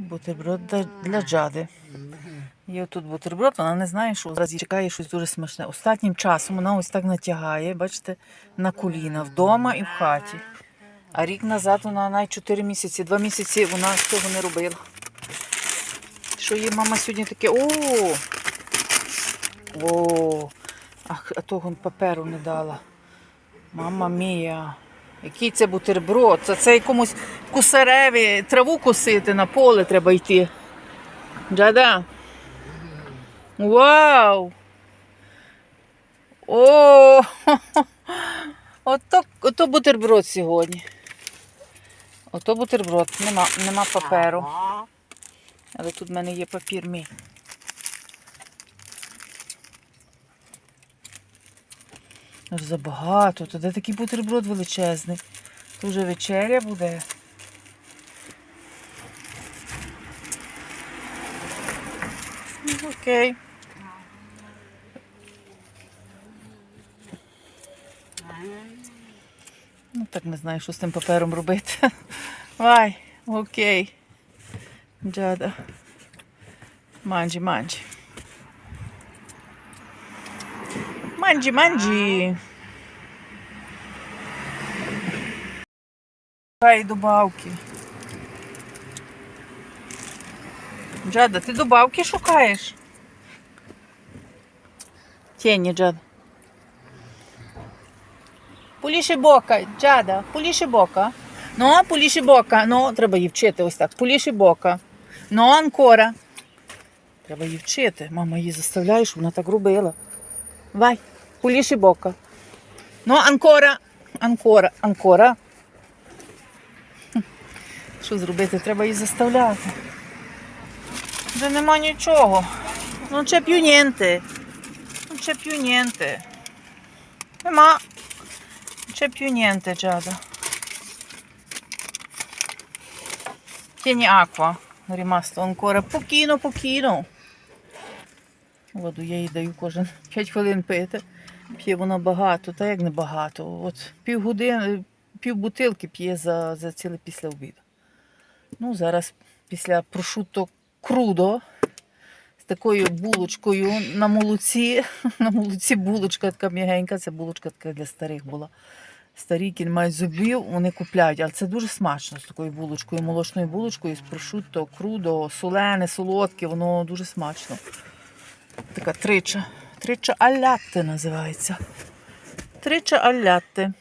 Бутерброд для, джади. Є тут бутерброд, вона не знає, що зараз чекає щось дуже смачне. Останнім часом вона ось так натягає, бачите, на коліна вдома і в хаті. А рік назад вона навіть 4 місяці, 2 місяці вона цього не робила. Що їй мама сьогодні таке? О! О! А того паперу не дала. Мама мія. Який це бутерброд? Це, це якомусь кусареві траву косити на поле треба йти. Джада. Вау! О! Ото, ото бутерброд сьогодні. Ото бутерброд. Нема, нема паперу. Але тут в мене є папір мій. Аж забагато. То де такий бутерброд величезний. Тут вже вечеря буде. Ну, Окей. Ну так не знаю, що з тим папером робити. Вай, окей. Джада. Манджі, манджі. Манджі, манджі. Хай добавки. Джада, ти добавки шукаєш? Тіні, Джада. Пуліші бока, Джада, пуліші бока. Ну, пуліші бока. Ну, треба її вчити ось так. Пуліші бока. Ну, анкора. Треба її вчити. Мама її заставляє, щоб вона так робила. Vai, pulisci bocca. No, ancora, ancora, ancora. Що зробити? Треба її заставляти. Вже нема нічого. Più niente. Non c'è più niente. Нема. Niente, Giada. Tieni acqua. È rimasto ancora pochino, pochino. Воду я їй даю кожен 5 хвилин пити. П'є вона багато, та як не багато. От півгодини, пів бутилки п'є за, за ціле після обіду. Ну, зараз після прошутто крудо з такою булочкою на молоці. На молоці булочка така м'ягенька, це булочка така для старих була. Старі, які мають зубів, вони купляють, але це дуже смачно з такою булочкою, молочною булочкою, з прошутто, крудо, солене, солодке, воно дуже смачно. Така трича. Трича алятте називається. Трича алятте.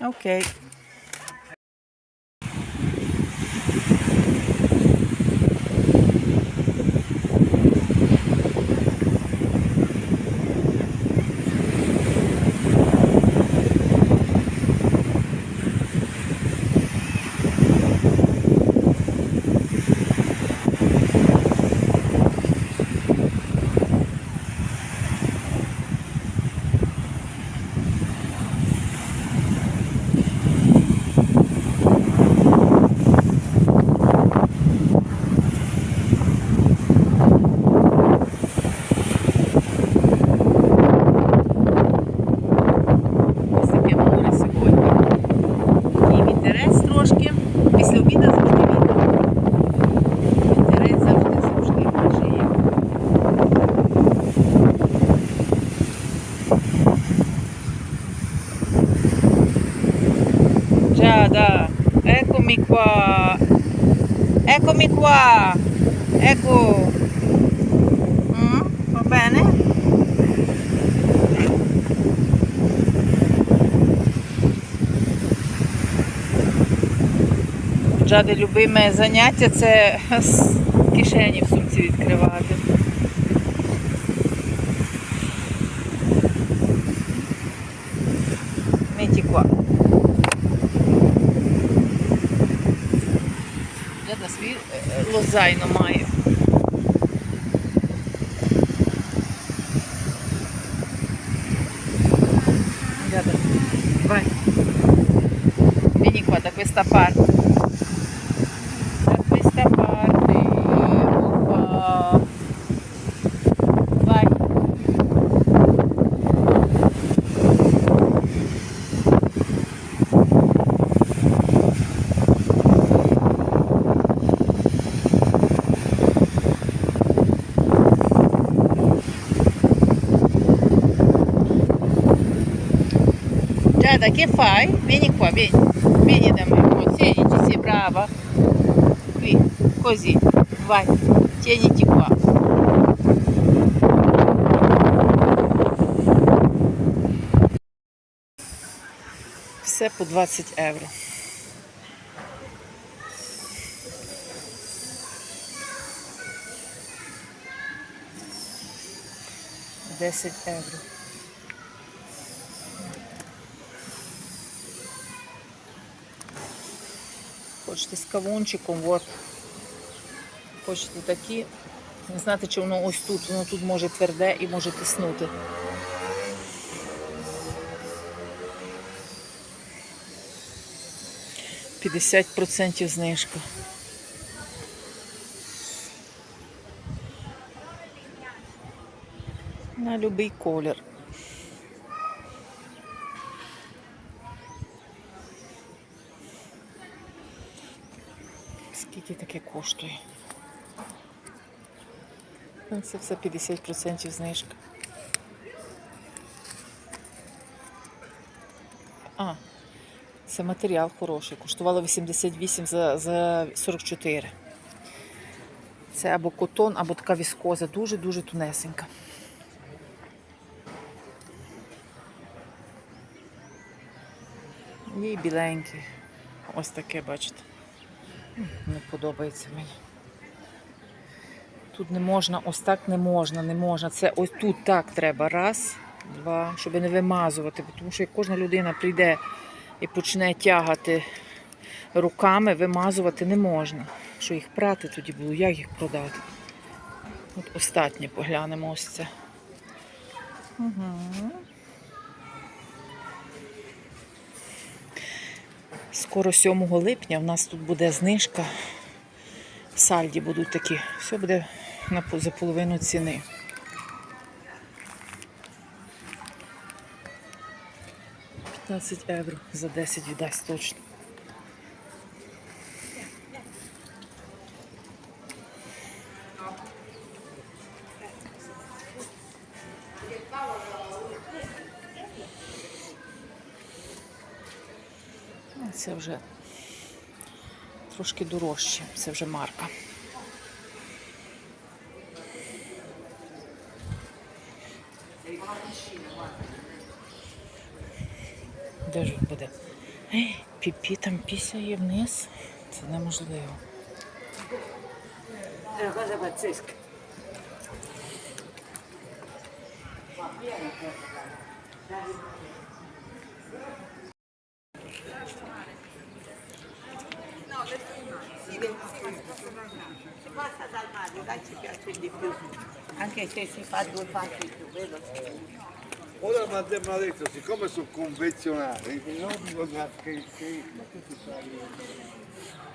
Окей. Ось таке море сьогодні. І вітерець трошки. Після обіду завжди вітер. Вітерець завжди завжди майже є. Giada, eccomi qua. Eccomi qua. Ecco. Mm, va bene? Джади любиме заняття це кишені в сумці відкривати. Меті е, е, лозайно має. Giada, vai. Vieni qua da questa parte. Guarda che fai? Vieni qua, vieni. Vieni da me. Oh, tieniti, sì, brava. Qui, così. Vai, tieniti qua. Все по 20 євро. Десять євро. Хочете з кавунчиком, от. Хочете такі. Не знати, чи воно ось тут, воно тут може тверде і може тиснути. П'ятдесят процентів знижка. На будь-який колір. Скільки таке коштує? Ну, Це все 50% знижка. А, це матеріал хороший. Коштувало 88 за, за 44. Це або котон, або така віскоза. Дуже-дуже тунесенька. І біленький. Ось таке, бачите. Не подобається мені. Тут не можна, ось так не можна, не можна. Це ось тут так треба. Раз, два, щоб не вимазувати. Тому що як кожна людина прийде і почне тягати руками, вимазувати не можна. Що їх прати тоді було, як їх продати? От останнє поглянемо ось це. Угу. Скоро 7 липня в нас тут буде знижка. Сальді будуть такі. Все буде за половину ціни. П'ятнадцять євро за 10 віддасть точно. Це вже трошки дорожче, це вже марка. Де ж буде? Піпі там пісяє вниз. Це неможливо. È Passa dal mare, dai ci piace di più. Anche se si fa due fatti più, vedo. Ora mi ha- detto, siccome sono convenzionati, non bisogna che, che ma che fa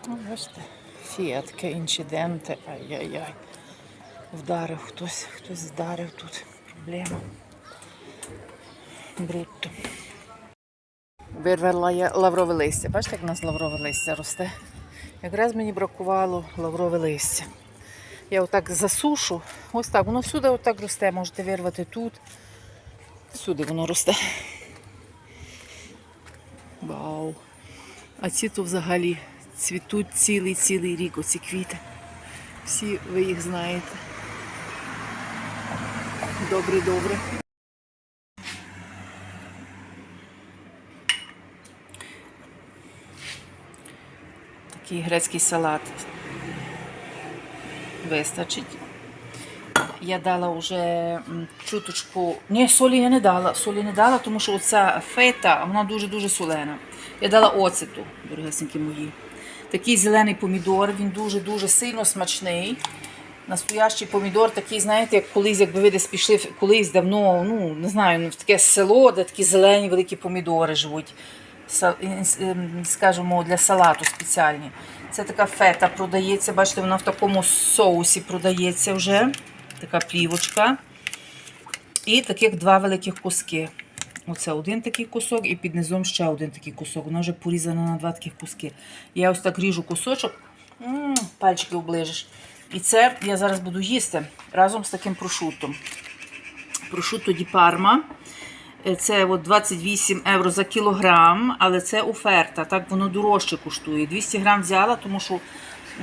Ну, бачите, фіатки, інциденти, ай-яй-яй. Вдарив хтось, хтось вдарив тут. Проблема. Брутто. Вирвала я лаврове листя. Бачите, як у нас лаврове листя росте? Якраз мені бракувало лаврове листя. Я отак засушу. Ось так, воно всюди отак росте. Можете вирвати тут. Всюди воно росте. Вау. А ці то взагалі цвітуть цілий-цілий рік оці квіти. Всі ви їх знаєте. Добре, Такий грецький салат. Вистачить. Я дала вже чуточку. Ні, солі я не дала. Солі не дала, тому що оця фета, вона дуже-дуже солена. Я дала оцету, дорогесенькі мої. Такий зелений помідор, він дуже-дуже сильно смачний. Настоящий помідор, такий, знаєте, як колись, якби ви десь пішли колись давно, ну не знаю, ну, в таке село, де такі зелені великі помідори живуть. Ін- ем, Скажімо, для салату спеціальні. Це така фета продається. Бачите, вона в такому соусі продається вже. Така плівочка. І таких два великих куски. Оце один такий кусок, і під низом ще один такий кусок. Вона вже порізана на два таких куски. Я ось так ріжу кусочок, м, пальчики оближиш. І це я зараз буду їсти разом з таким прошутом. Прошутто ді парма. Е, Це от 28 євро за кілограм, але це оферта. Так воно дорожче коштує. 200 грам взяла, тому що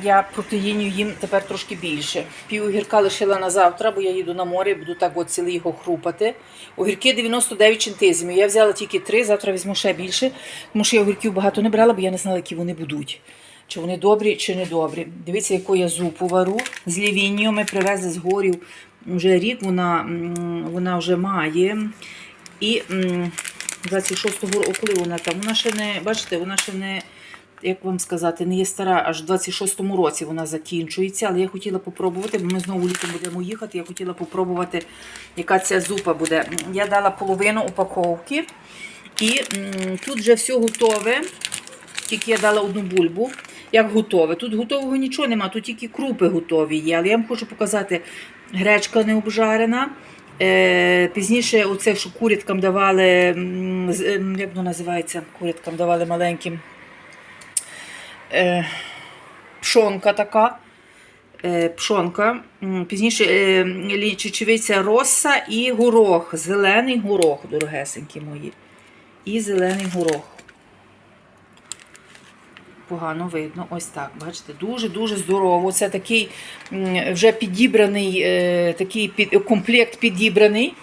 я протеїнів їм тепер трошки більше. Пів огірка лишила на завтра, бо я їду на море, буду так от цілий його хрупати. Огірки 99 центизмів. Я взяла тільки 3, завтра візьму ще більше, тому що я огірків багато не брала, бо я не знала, які вони будуть. Чи вони добрі, чи не добрі. Дивіться, яку я зупу вару. З лівінію ми привезли з горів. Вже рік вона, вона вже має. І 26-го року, коли вона там, вона ще не, бачите, вона ще не, як вам сказати, не є стара, аж в 26-му році вона закінчується. Але я хотіла попробувати, бо ми знову літом будемо їхати. Я хотіла попробувати, яка ця зупа буде. Я дала половину упаковки. І тут вже все готове. Тільки я дала одну бульбу, як готове. Тут готового нічого нема, тут тільки крупи готові є. Але я вам хочу показати гречка не обжарена. Е, пізніше, оце, що куряткам давали, ем, як воно називається, куряткам давали маленьким. Е, пшонка така. Е, пшонка. Пізніше чечевиця роса і горох. Зелений горох, дорогесенькі мої. І зелений горох погано видно. Ось так, бачите, дуже-дуже здорово. Це такий вже підібраний, е, такий під, комплект підібраний.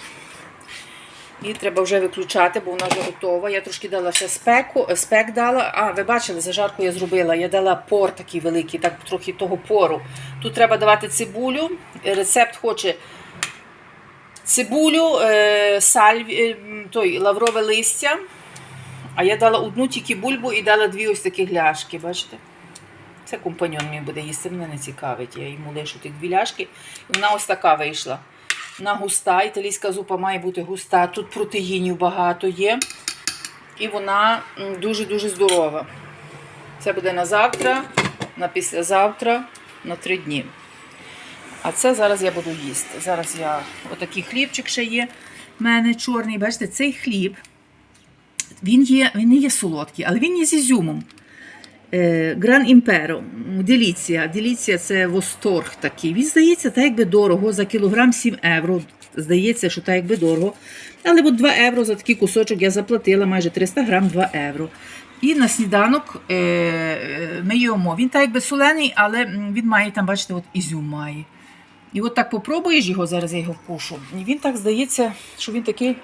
І треба вже виключати, бо вона вже готова. Я трошки дала ще спеку, спек дала. А, ви бачили, зажарку я зробила. Я дала пор такий великий, так трохи того пору. Тут треба давати цибулю. Рецепт хоче цибулю, е, сальві, е, той, лаврове листя. А я дала одну тільки бульбу і дала дві ось такі ляшки, бачите? Це компаньон мій буде їсти, мене не цікавить. Я йому лишу тих дві ляшки. І вона ось така вийшла. Вона густа, італійська зупа має бути густа. Тут протеїнів багато є. І вона дуже-дуже здорова. Це буде на завтра, на післязавтра, на три дні. А це зараз я буду їсти. Зараз я отакий хлібчик ще є. в мене чорний. Бачите, цей хліб. Він, є, він не є солодкий, але він є з ізюмом. Е, Гран Імперо, Деліція. Деліція це восторг такий. Він здається, так якби дорого, за кілограм 7 євро. Здається, що так якби дорого. Але от 2 євро за такий кусочок я заплатила майже 300 грам 2 євро. І на сніданок е, е, ми їмо. Він так якби солений, але він має там, бачите, от ізюм має. І от так попробуєш його, зараз я його вкушу. І він так здається, що він такий.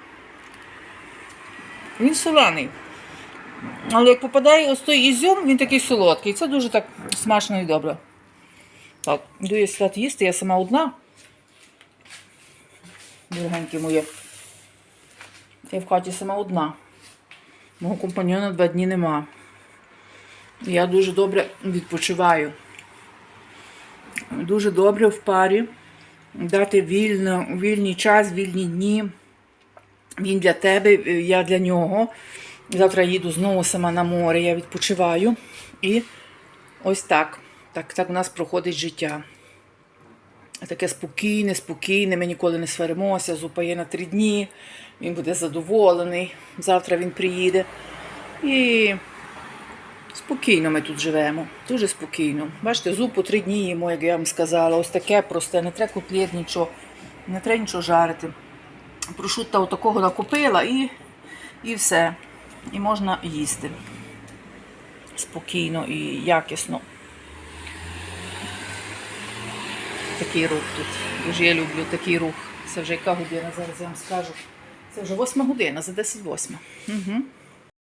Він солений. Але як попадає ось той ізюм, він такий солодкий. Це дуже так смачно і добре. Так, йду я сюди їсти, я сама одна. Дорогенькі мої. Я в хаті сама одна. Мого компаньона два дні нема. Я дуже добре відпочиваю. Дуже добре в парі. Дати вільно, вільний час, вільні дні. Він для тебе, я для нього. Завтра їду знову сама на море, я відпочиваю. І ось так. Так, так у нас проходить життя. Таке спокійне, спокійне, ми ніколи не сваримося, зупа є на три дні, він буде задоволений. Завтра він приїде. І спокійно ми тут живемо. Дуже спокійно. Бачите, зупу три дні їмо, як я вам сказала. Ось таке просте, не треба котлет, нічого, не треба нічого жарити прошутта отакого накупила і, і все. І можна їсти спокійно і якісно. Такий рух тут. Дуже я люблю такий рух. Це вже яка година, зараз я вам скажу. Це вже восьма година, за 10 восьма. Угу.